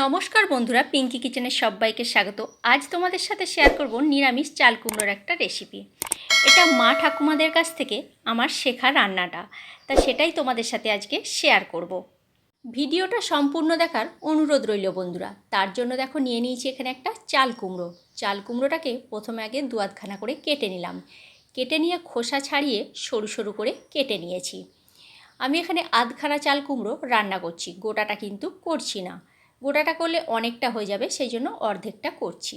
নমস্কার বন্ধুরা পিঙ্কি কিচেনের সবাইকে স্বাগত। আজ তোমাদের সাথে শেয়ার করব নিরামিষ চাল কুমড়োর একটা রেসিপি এটা মা ঠাকুমাদের কাছ থেকে আমার শেখা রান্নাটা। তা সেটাই তোমাদের সাথে আজকে শেয়ার করব। ভিডিওটা সম্পূর্ণ দেখার অনুরোধ রইল বন্ধুরা। তার জন্য দেখো নিয়ে নিয়েছি এখানে একটা চাল কুমড়ো। চাল কুমড়োটাকে প্রথমে আগে দুয়াতখানা করে কেটে নিলাম। কেটে নিয়ে খোসা ছাড়িয়ে সরু সরু করে কেটে নিয়েছি। আমি এখানে আধখানা চাল কুমড়ো রান্না করছি, গোটাটা কিন্তু করছি না। গোটাটা করলে অনেকটা হয়ে যাবে, সেই জন্য অর্ধেকটা করছি।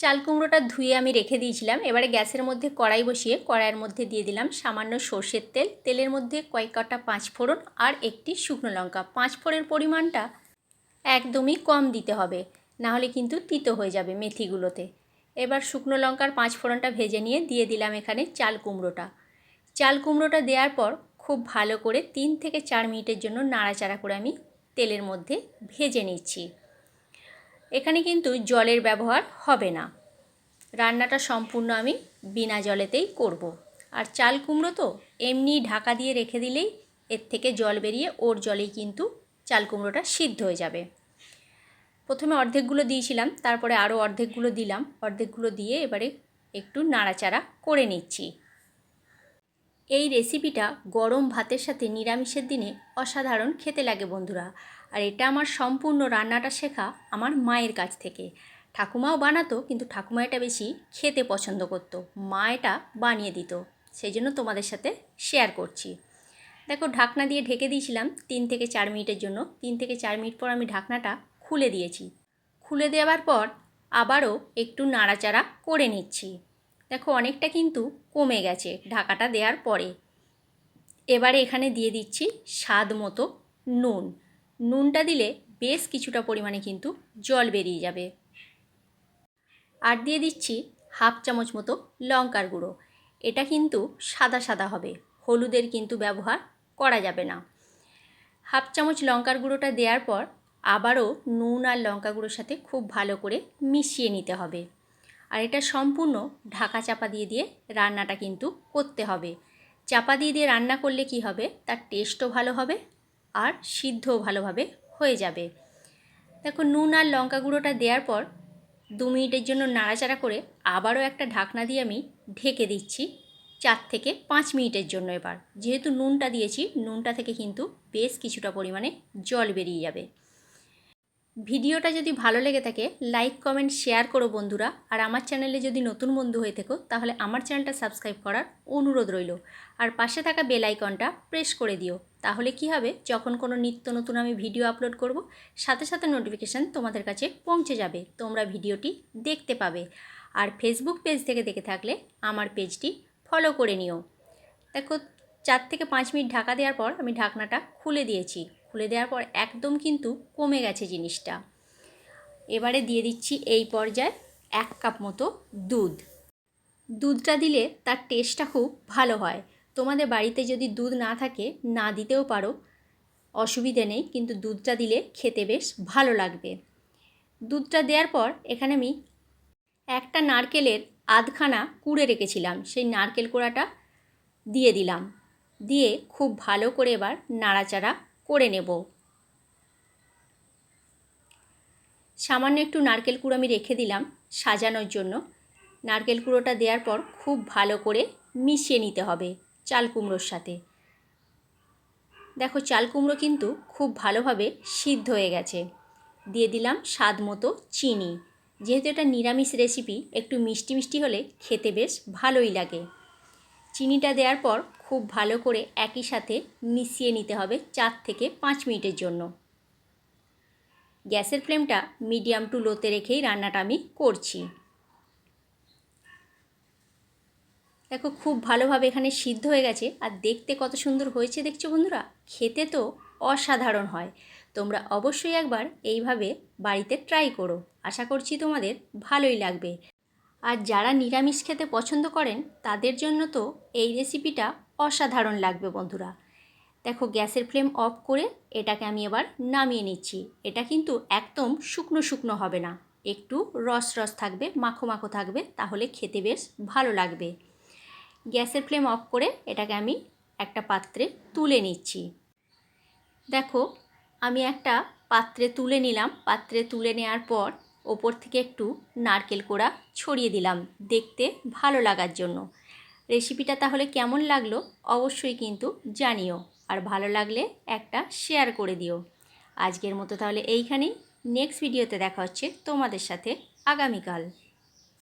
চাল কুমড়োটা ধুয়ে আমি রেখে দিয়েছিলাম। এবারে গ্যাসের মধ্যে কড়াই বসিয়ে কড়াইয়ের মধ্যে দিয়ে দিলাম সামান্য সর্ষের তেল। তেলের মধ্যে কয়েক কটা পাঁচ ফোড়ন আর একটি শুকনো লঙ্কা। পাঁচ ফোড়ের পরিমাণটা একদমই কম দিতে হবে নাহলে কিন্তু তিতো হয়ে যাবে মেথিগুলোতে। এবার শুকনো লঙ্কার পাঁচ ফোড়নটা ভেজে নিয়ে দিয়ে দিলাম এখানে চাল কুমড়োটা। চাল কুমড়োটা দেওয়ার পর খুব ভালো করে তিন থেকে চার মিনিটের জন্য নাড়াচাড়া করে আমি তেলের মধ্যে ভেজে নিচ্ছি। এখানে কিন্তু জলের ব্যবহার হবে না। রান্নাটা সম্পূর্ণ আমি বিনা জলেতেই করব। আর চাল কুমড়ো তো এমনি ঢাকা দিয়ে রেখে দিলেই এর থেকে জল বেরিয়ে ওর জলেই কিন্তু চাল কুমড়োটা সিদ্ধ হয়ে যাবে। প্রথমে অর্ধেকগুলো দিয়েছিলাম, তারপরে আরও অর্ধেকগুলো দিলাম। অর্ধেকগুলো দিয়ে এবারে একটু নাড়াচাড়া করে নিচ্ছি। এই রেসিপিটা গরম ভাতের সাথে নিরামিষের দিনে অসাধারণ খেতে লাগে বন্ধুরা। আর এটা আমার সম্পূর্ণ রান্নাটা শেখা আমার মায়ের কাছ থেকে। ঠাকুমাও বানাতো, কিন্তু ঠাকুমা এটা বেশি খেতে পছন্দ করতো। মা এটা বানিয়ে দিত। সেই জন্য তোমাদের সাথে শেয়ার করছি। দেখো, ঢাকনা দিয়ে ঢেকে দিয়েছিলাম তিন থেকে চার মিনিটের জন্য। তিন থেকে চার মিনিট পর আমি ঢাকনাটা খুলে দিয়েছি। খুলে দেওয়ার পর আবারও একটু নাড়াচাড়া করে নিচ্ছি। দেখো, অনেকটা কিন্তু কমে গেছে ঢাকাটা দেওয়ার পরে। এবারে এখানে দিয়ে দিচ্ছি স্বাদ মতো নুন। নুনটা দিলে বেশ কিছুটা পরিমাণে কিন্তু জল বেরিয়ে যাবে। আর দিয়ে দিচ্ছি হাফ চামচ মতো লঙ্কার গুঁড়ো। এটা কিন্তু সাদা সাদা হবে, হলুদের কিন্তু ব্যবহার করা যাবে না। হাফ চামচ লঙ্কার গুঁড়োটা দেওয়ার পর আবারও নুন আর লঙ্কা গুঁড়োর সাথে খুব ভালো করে মিশিয়ে নিতে হবে। আর এটা সম্পূর্ণ ঢাকা চাপা দিয়ে দিয়ে রান্নাটা কিন্তু করতে হবে। চাপা দিয়ে দিয়ে রান্না করলে কি হবে? তার টেস্টও ভালো হবে আর সিদ্ধও ভালোভাবে হয়ে যাবে। দেখো, নুন আর লঙ্কা গুঁড়োটা দেওয়ার পর দু মিনিটের জন্য নাড়াচাড়া করে আবারও একটা ঢাকনা দিয়ে আমি ঢেকে দিচ্ছি চার থেকে পাঁচ মিনিটের জন্য এবার। যেহেতু নুনটা দিয়েছি, নুনটা থেকে কিন্তু বেশ কিছুটা পরিমাণে জল বেরিয়ে যাবে। ভিডিওটা যদি ভালো লেগে থাকে লাইক কমেন্ট শেয়ার করো বন্ধুরা। আর আমার চ্যানেলে যদি নতুন বন্ধু হয়ে থেকো, তাহলে আমার চ্যানেলটা সাবস্ক্রাইব করার অনুরোধ রইল। আর পাশে থাকা বেল আইকনটা প্রেস করে দিও। তাহলে কি হবে? যখন কোনো নিত্য নতুন আমি ভিডিও আপলোড করব, সাথে সাথে নোটিফিকেশান তোমাদের কাছে পৌঁছে যাবে। তোমরা ভিডিওটি দেখতে পাবে। আর ফেসবুক পেজ থেকে দেখে থাকলে আমার পেজটি ফলো করে নিও। দেখো, চার থেকে পাঁচ মিনিট ঢাকা দেওয়ার পর আমি ঢাকনাটা খুলে দিয়েছি। খুলে দেওয়ার পর একদম কিন্তু কমে গেছে জিনিসটা। এবারে দিয়ে দিচ্ছি এই পর্যায়ে এক কাপ মতো দুধ। দুধটা দিলে তার টেস্টটা খুব ভালো হয়। তোমাদের বাড়িতে যদি দুধ না থাকে, না দিতেও পারো, অসুবিধে নেই, কিন্তু দুধটা দিলে খেতে বেশ ভালো লাগবে। দুধটা দেওয়ার পর এখানে আমি একটা নারকেলের আধখানা কুড়ে রেখেছিলাম। সেই নারকেল কোড়াটা দিয়ে দিলাম। দিয়ে খুব ভালো করে এবার নাড়াচাড়া করে নেব। সামান্য একটু নারকেল কুড়ো আমি রেখে দিলাম সাজানোর জন্য। নারকেল কুড়োটা দেওয়ার পর খুব ভালো করে মিশিয়ে নিতে হবে চাল কুমড়োর সাথে। দেখো চাল কুমড়ো কিন্তু খুব ভালোভাবে সিদ্ধ হয়ে গেছে। দিয়ে দিলাম স্বাদ মতো চিনি। যেহেতু এটা নিরামিষ রেসিপি একটু মিষ্টি মিষ্টি হলে খেতে বেশ ভালোই লাগে। চিনিটা দেওয়ার পর খুব ভালো করে একই সাথে মিশিয়ে নিতে হবে চার থেকে পাঁচ মিনিটের জন্য। গ্যাসের ফ্লেমটা মিডিয়াম টু লোতে রেখেই রান্নাটা আমি করছি। দেখো, খুব ভালোভাবে এখানে সিদ্ধ হয়ে গেছে। আর দেখতে কত সুন্দর হয়েছে দেখছ বন্ধুরা? খেতে তো অসাধারণ হয়। তোমরা অবশ্যই একবার এইভাবে বাড়িতে ট্রাই করো। আশা করছি তোমাদের ভালোই লাগবে। আর যারা নিরামিষ খেতে পছন্দ করেন, তাদের জন্য তো এই রেসিপিটা অসাধারণ লাগবে বন্ধুরা। দেখো গ্যাসের ফ্লেম অফ করে এটাকে আমি এবার নামিয়ে নিচ্ছি। এটা কিন্তু একদম শুকনো শুকনো হবে না। একটু রস রস থাকবে, মাখো মাখো থাকবে, তাহলে খেতে বেশ ভালো লাগবে। গ্যাসের ফ্লেম অফ করে এটাকে আমি একটা পাত্রে তুলে নিচ্ছি। দেখো, আমি একটা পাত্রে তুলে নিলাম। পাত্রে তুলে নেওয়ার পর ওপর থেকে একটু নারকেল কোড়া ছড়িয়ে দিলাম, দেখতে ভালো লাগার জন্য। রেসিপিটা তাহলে কেমন লাগল অবশ্যই কিন্তু জানিও। আর ভালো লাগলে একটা শেয়ার করে দিও। আজকের মতো তাহলে এইখানেই। নেক্সট ভিডিওতে দেখা হচ্ছে তোমাদের সাথে আগামীকাল।